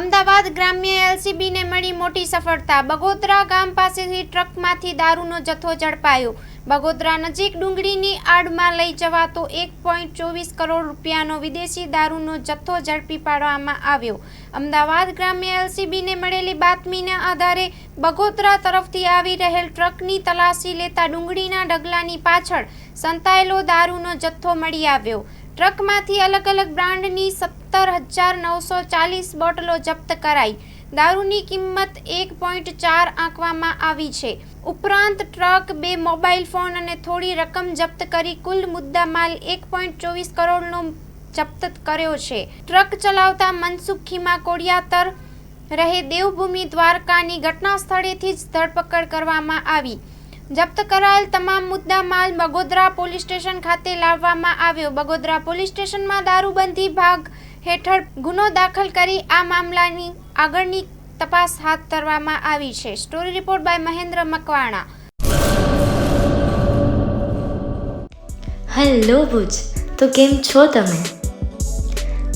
અમદાવાદ ગ્રામ્ય એલસીબીને મળી મોટી સફળતા. બગોદરા ગામ પાસેથી ટ્રકમાંથી દારૂનો જથ્થો ઝડપાયો. બગોદરા નજીક ડુંગળીની આડમાં લઈ જવાતો એક પોઈન્ટ ચોવીસ કરોડ રૂપિયાનો વિદેશી દારૂનો જથ્થો ઝડપી પાડવામાં આવ્યો. અમદાવાદ ગ્રામ્ય એલસીબીને મળેલી બાતમીના આધારે બગોદરા તરફથી આવી રહેલ ટ્રકની તલાશી લેતા ડુંગળીના ડગલાની પાછળ સંતાયેલો દારૂનો જથ્થો મળી આવ્યો. ટ્રકમાંથી અલગ અલગ બ્રાન્ડની સત્તર હજાર નવસો ચાલીસ બોટલો જપ્ત કરાઈ. દારૂની કિંમત એક પોઈન્ટ ચાર આંકવામાં આવી છે. ઉપરાંત ટ્રક, બે મોબાઈલ ફોન અને થોડી રકમ જપ્ત કરી કુલ મુદ્દામાલ એક પોઈન્ટ ચોવીસ કરોડનો જપ્ત કર્યો છે. ટ્રક ચલાવતા મનસુખ ખીમા કોડિયાતર રહે દેવભૂમિ દ્વારકાની ઘટના સ્થળેથી જ ધરપકડ કરવામાં આવી. જપ્ત કરાયેલ તમામ મુદ્દા માલ બગોદરા પોલીસ સ્ટેશન ખાતે લાવવામાં આવ્યો. બગોદરા પોલીસ સ્ટેશનમાં દારૂબંધી ભાગ હેઠળ ગુનો દાખલ કરી આ મામલાની આગળની તપાસ હાથ ધરવામાં આવી છે. Story report by Mahendra Makwana. Hello Bhuj, તો કેમ છો તમે?